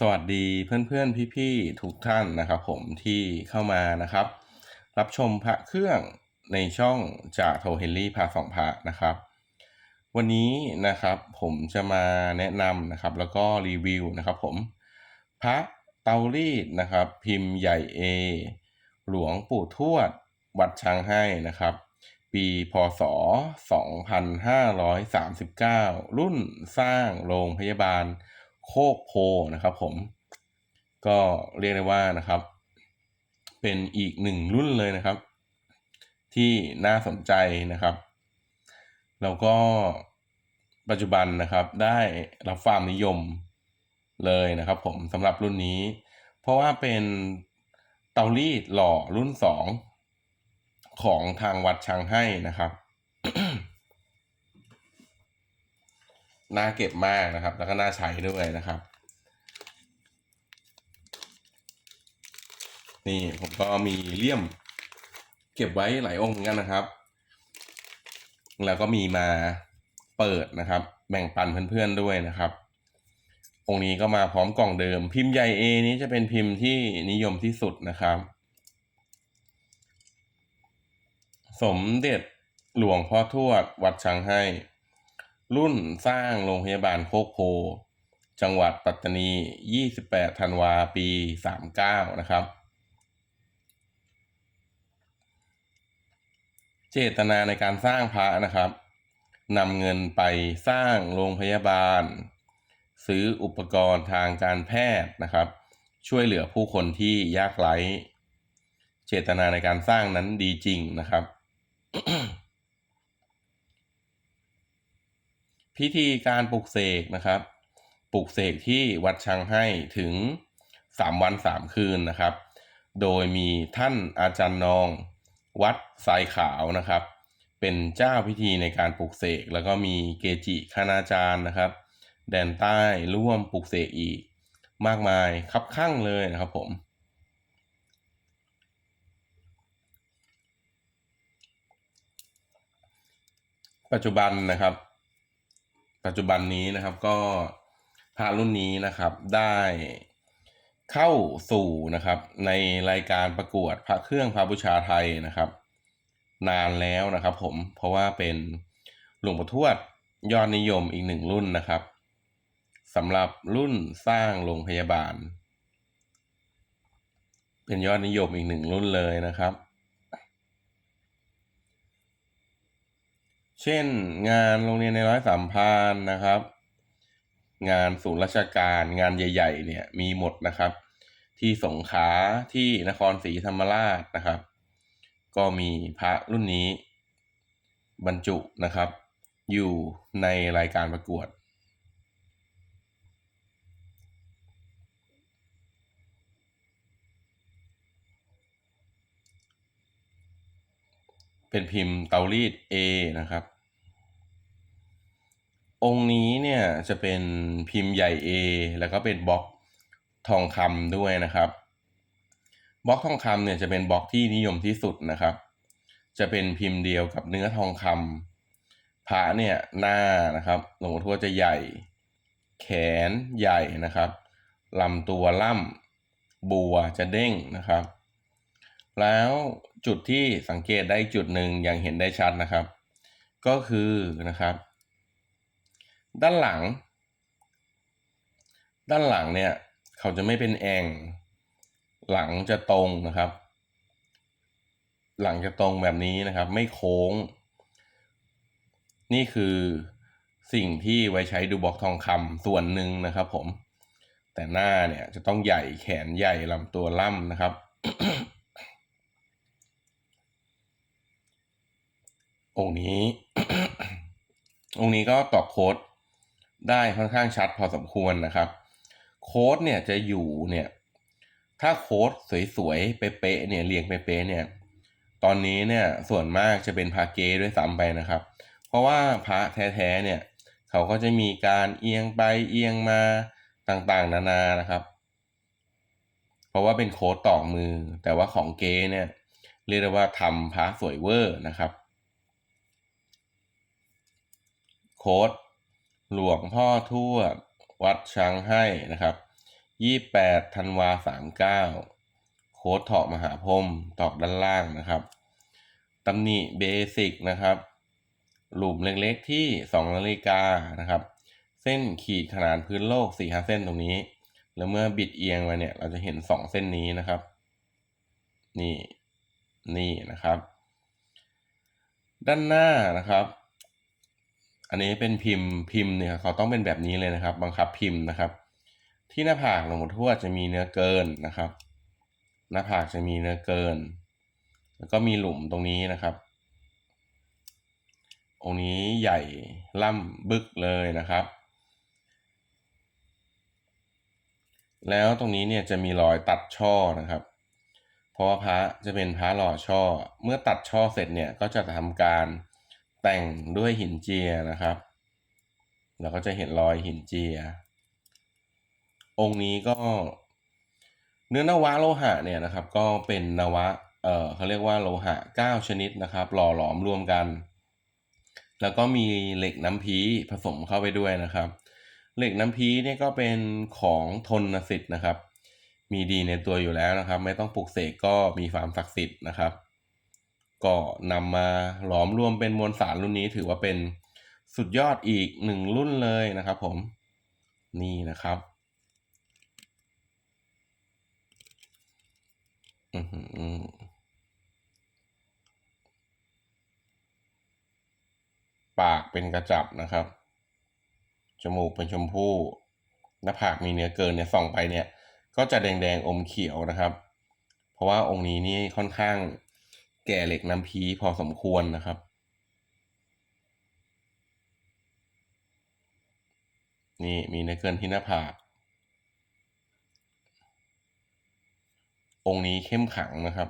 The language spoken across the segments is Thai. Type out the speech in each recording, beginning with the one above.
สวัสดีเพื่อนๆ พี่ๆ ทุกท่านนะครับผมที่เข้ามานะครับ รับชมพระเครื่องในช่องจากโทเฮนรี่พาสองพระนะครับ วันนี้นะครับผมจะมาแนะนำนะครับแล้วก็รีวิวนะครับผมพระเตารีดนะครับ พิมพ์ใหญ่ A หลวงปู่ทวด วัดช้างให้นะครับ ปีพศ 2539 รุ่นสร้างโรงพยาบาล โคกโพนะครับผมก็เรียกได้ว่านะครับ เป็นอีกหนึ่งรุ่นเลยนะครับ ที่น่าสนใจนะครับ แล้วก็ปัจจุบันนะครับได้รับความนิยมเลยนะครับ ผมสำหรับรุ่นนี้ เพราะว่าเป็นเตารีดหล่อรุ่นสองของทางวัดช้างให้นะครับ น่าเก็บมากนะครับ แล้วก็น่าใช้ด้วยนะครับ นี่ผมก็มีเลี่ยม เก็บไว้หลายองค์เหมือนกันนะครับ แล้วก็มีมาเปิดนะครับ แบ่งปันเพื่อนๆด้วยนะครับองค์นี้ก็มาพร้อมกล่องเดิม พิมพ์ใหญ่ A นี้จะเป็นพิมพ์ที่นิยมที่สุดนะครับ สมเด็จหลวงพ่อทวดวัดช้างให้ รุ่นสร้างโรงพยาบาลโคกโพ จังหวัดปัตตานี 28 ธันวาปี 39 นะครับ เจตนาในการสร้างพระนะครับนำเงินไปสร้างโรงพยาบาล ซื้ออุปกรณ์ทางการแพทย์นะครับ ช่วยเหลือผู้คนที่ยากไร้ เจตนาในการสร้างนั้นดีจริงนะครับ พิธีการปลุกเสกนะครับ ปลุกเสกที่วัดช้างให้ถึง 3 วัน 3 คืนนะครับ โดยมีท่านอาจารย์นอง วัดทรายขาวนะครับ เป็นเจ้าพิธีในการปลุกเสกแล้วก็มีเกจิคณาจารย์นะครับ แดนใต้ร่วมปลุกเสกอีก มากมายคับข้างเลยนะครับผมปัจจุบันนะครับ ปัจจุบันนี้นะครับก็พระรุ่นนี้นะครับได้เข้าสู่นะครับในรายการประกวดพระเครื่องพระบูชาไทยนะครับ นานแล้วนะครับ ผมเพราะว่าเป็นหลวงปู่ทวดยอดนิยมอีกหนึ่งรุ่นนะครับสำหรับรุ่นสร้างโรงพยาบาล เป็นยอดนิยมอีกหนึ่งรุ่นเลยนะครับ เช่นงานโรงเรียนในร้อยสามพันนะครับ งานศูนย์ราชการงานใหญ่ ๆ เนี่ยมีหมดนะครับ ที่สงขลาที่นครศรีธรรมราชนะครับ ก็มีพระรุ่นนี้บรรจุนะครับ อยู่ในรายการประกวด เป็นพิมพ์เตารีด A นะครับ องค์นี้เนี่ยจะเป็นพิมพ์ใหญ่ A แล้วก็เป็นบล็อกทองคำด้วยนะครับ บล็อกทองคำเนี่ยจะเป็นบล็อกที่นิยมที่สุดนะครับ จะเป็นพิมพ์เดียวกับเนื้อทองคำพระเนี่ยหน้านะครับหลวงพ่อทวดจะใหญ่ แขนใหญ่นะครับลำตัวล่ำบัวจะเด้งนะครับ แล้วจุดที่สังเกตได้จุดหนึ่งอย่างเห็นได้ชัดนะครับ ก็คือนะครับ ด้านหลัง ด้านหลังเนี่ย เขาจะไม่เป็นแองหลังจะตรงนะครับ หลังจะตรงแบบนี้นะครับ ไม่โค้ง นี่คือสิ่งที่ไว้ใช้ดูบล็อกทองคำส่วนหนึ่งนะครับ ผม แต่หน้าเนี่ยจะต้องใหญ่แขนใหญ่ลำตัวล่ำนะครับ องค์นี้ องค์นี้ก็ตอบโค้ดได้ค่อนข้างชัดพอสมควรนะครับ โค้ดเนี่ยจะอยู่เนี่ย ถ้าโค้ดสวยๆ เป๊ะๆเนี่ยเรียงเป๊ะๆเนี่ย ตอนนี้เนี่ยส่วนมากจะเป็นพาเกด้วยซ้ำไปนะครับ เพราะว่าพระแท้ๆเนี่ย เขาก็จะมีการเอียงไปเอียงมาต่างๆ นานานะครับ เพราะว่าเป็นโค้ดต่อมือ แต่ว่าของเกเนี่ย เรียกได้ว่าทำพระสวยเวอร์นะครับ โค้ดหลวงพ่อทวดวัดช้างให้นะครับยี่แปดธันวาสามเก้าโค้ดถอกมหาพรมตอกด้านล่างนะครับตำหนิเบสิกนะครับหลุมเล็กๆที่สองนาฬิกานะครับ เส้นขีดขนานพื้นโลกสี่ห้าเส้นตรงนี้ แล้วเมื่อบิดเอียงมาเนี่ย เราจะเห็นสองเส้นนี้นะครับ นี่ นี่นะครับ ด้านหน้านะครับ อันนี้เป็นพิมพ์พิมพ์เนี่ยเขาต้องเป็นแบบนี้เลยนะครับ บังคับพิมพ์นะครับ ที่หน้าผากหลวงปู่ทวดจะมีเนื้อเกินนะครับ หน้าผากจะมีเนื้อเกิน แล้วก็มีหลุมตรงนี้นะครับองค์นี้ใหญ่ล่ำบึกเลยนะครับ แล้วตรงนี้เนี่ยจะมีรอยตัดช่อนะครับ เพราะว่าพระจะเป็นพระหล่อช่อ เมื่อตัดช่อเสร็จเนี่ยก็จะทำการ แต่งด้วยหินเจียนะครับ เราก็จะเห็นรอยหินเจีย องค์นี้ก็เนื้อนวะโลหะเนี่ยนะครับ ก็เป็นนวะเออเขาเรียกว่าโลหะ 9 ชนิดนะครับ หล่อหลอมรวมกัน แล้วก็มีเหล็กน้ำพีผสมเข้าไปด้วยนะครับ เหล็กน้ำพีเนี่ยก็เป็นของทนสิทธิ์นะครับ มีดีในตัวอยู่แล้วนะครับ ไม่ต้องปลุกเสกก็มีความศักดิ์สิทธิ์นะครับ ก็นำมาหลอมรวมเป็นมวลสารรุ่นนี้ถือว่าเป็นสุดยอดอีกหนึ่งรุ่นเลยนะครับผมนี่นะครับปากเป็นกระจับนะครับ จมูกเป็นชมพู่หน้าผากมีเนื้อเกินเนี่ยส่องไปเนี่ย ก็จะแดงๆอมเขียวนะครับ เพราะว่าองค์นี้นี่ค่อนข้าง แก่เหล็กน้ำพีพอสมควรนะครับ นี่มีเนื้อเกินที่หน้าผากองค์นี้เข้มขังนะครับ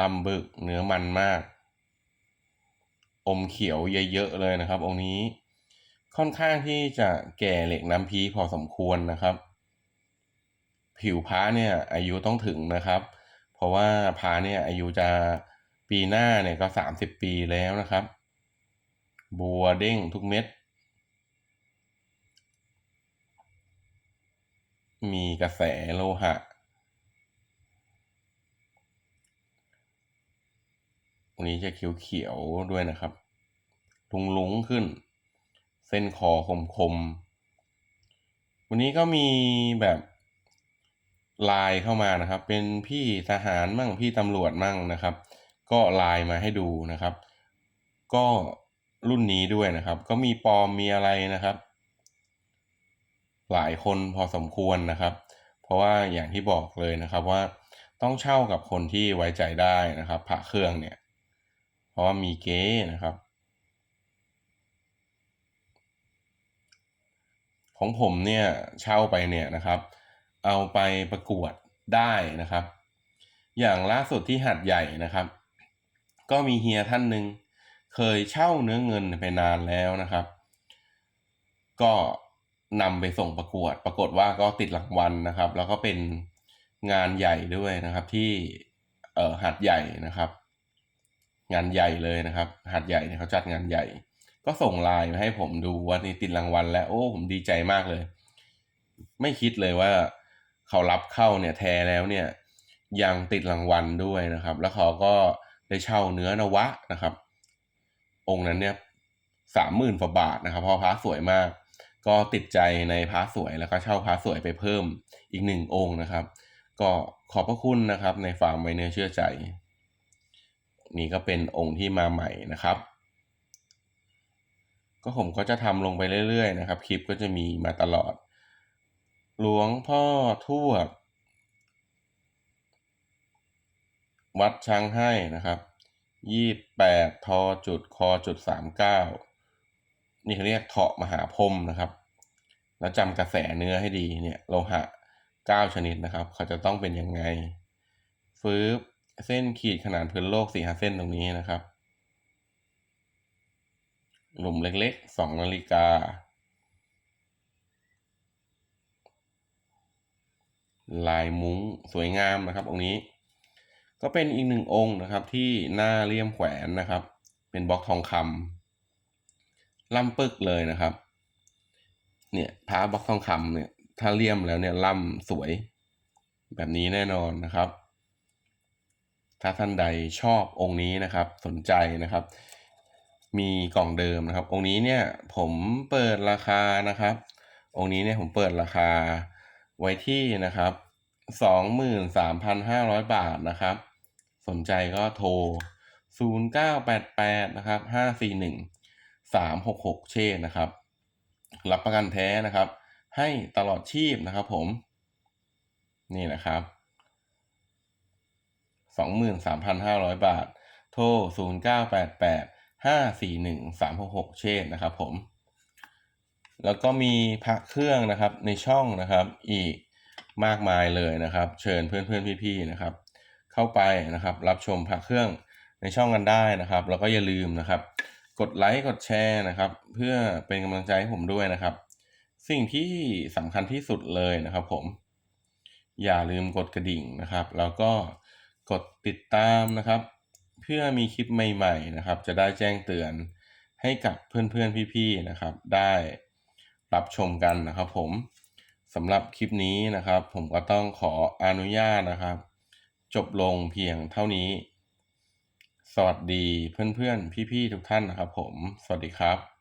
ลำบึกเนื้อมันมาก อมเขียวเยอะๆเลยนะครับ องค์นี้ ค่อนข้างที่จะแก่เหล็กน้ำพีพอสมควรนะครับ ผิวพ้าเนี่ยอายุต้องถึงนะครับ เพราะว่าพ้าเนี่ยอายุจะปีหน้าเนี่ยก็สามสิบปีแล้วนะครับ บัวเด้งทุกเม็ด มีกระแสโลหะวันนี้จะเขียวๆด้วยนะครับ ลุงลุงขึ้น เส้นคอคมคมวันนี้ก็มีแบบไลน์เข้ามานะครับ เป็นพี่ทหารมั่งพี่ตำรวจมั่งนะครับ ก็ไลน์มาให้ดูนะครับ ก็รุ่นนี้ด้วยนะครับ ก็มีปอมมีอะไรนะครับ หลายคนพอสมควรนะครับ เพราะว่าอย่างที่บอกเลยนะครับว่าต้องเช่ากับคนที่ไว้ใจได้นะครับพระเครื่องเนี่ย เพราะว่ามีเก๊นะครับ ของผมเนี่ยเช่าไปเนี่ยนะครับ เอาไปประกวดได้นะครับ อย่างล่าสุดที่หัดใหญ่นะครับ ก็มีเฮียท่านหนึ่งเคยเช่าเนื้อเงินไปนานแล้วนะครับ ก็นำไปส่งประกวด ปรากฏว่าก็ติดรางวัลนะครับ แล้วก็เป็นงานใหญ่ด้วยนะครับที่เอ่อหัดใหญ่นะครับ งานใหญ่เลยนะครับ หัดใหญ่เนี่ยเขาจัดงานใหญ่ ก็ส่งไลน์มาให้ผมดูว่านี่ติดรางวัล แล้วโอ้ผมดีใจมากเลย ไม่คิดเลยว่าเขารับเข้าเนี่ยแท้แล้วเนี่ยยังติดรางวัลด้วยนะครับ แล้วเขาก็ได้เช่าเนื้อนวะนะครับ องค์นั้นเนี่ยสามหมื่นกว่าบาทนะครับเพราะพระสวยมาก ก็ติดใจในพระสวยแล้วก็เช่าพระสวยไปเพิ่มอีกหนึ่งองค์นะครับ ก็ขอบพระคุณนะครับในฟาร์มไวเนื้อเชื่อใจ นี่ก็เป็นองค์ที่มาใหม่นะครับ ก็ผมก็จะทำลงไปเรื่อยๆนะครับ คลิปก็จะมีมาตลอด หลวงพ่อทวด วัดช้างให้นะครับยี่แปดทอจุดคอจุดสามเก้านี่เขาเรียกเถาะมหาพรมนะครับ แล้วจำกระแสเนื้อให้ดีเนี่ยโลหะเก้าชนิดนะครับ เขาจะต้องเป็นยังไงฟื้บเส้นขีดขนาดพื้นโลกสี่ห้าเส้นตรงนี้นะครับ หลุมเล็กๆสองนาฬิกา ลายมุ้งสวยงามนะครับตรงนี้ ก็เป็นอีกหนึ่งองค์นะครับ ที่หน้าเลี่ยมแขวนนะครับ เป็นบล็อกทองคำล่ำปึกเลยนะครับ เนี่ยพระบล็อกทองคำเนี่ย ถ้าเลี่ยมแล้วเนี่ยล่ำสวย แบบนี้แน่นอนนะครับ ถ้าท่านใดชอบองค์นี้นะครับ สนใจนะครับ มีกล่องเดิมนะครับ องค์นี้เนี่ยผมเปิดราคานะครับ องค์นี้เนี่ยผมเปิดราคาไว้ที่นะครับสองหมื่นสามพันห้าร้อยบาทนะครับ สนใจก็โทรศูนย์เก้าแปดแปดนะครับห้าสี่หนึ่งสามหกหกเชษนะครับ รับประกันแท้นะครับ ให้ตลอดชีพนะครับผม นี่นะครับสองหมื่นสามพันห้าร้อยบาท โทรศู นย์เก้าแปดแปดห้าสี่หนึ่งสามหกหกเชษนะครับผม แล้วก็มีพระเครื่องนะครับในช่องนะครับอีกมากมายเลยนะครับ เชิญเพื่อนๆพี่ๆนะครับ เข้าไปนะครับรับชมพระเครื่องในช่องกันได้นะครับ แล้วก็อย่าลืมนะครับ กดไลค์กดแชร์นะครับ เพื่อเป็นกำลังใจให้ผมด้วยนะครับ สิ่งที่สำคัญที่สุดเลยนะครับ ผม อย่าลืมกดกระดิ่งนะครับ แล้วก็กดติดตามนะครับ เพื่อมีคลิปใหม่ๆนะครับ จะได้แจ้งเตือนให้กับเพื่อนๆพี่ๆนะครับ ได้รับชมกันนะครับผมสำหรับคลิปนี้นะครับ ผมก็ต้องขออนุญาตนะครับ จบลงเพียงเท่านี้ สวัสดีเพื่อนๆพี่ๆทุกท่านนะครับผม สวัสดีครับ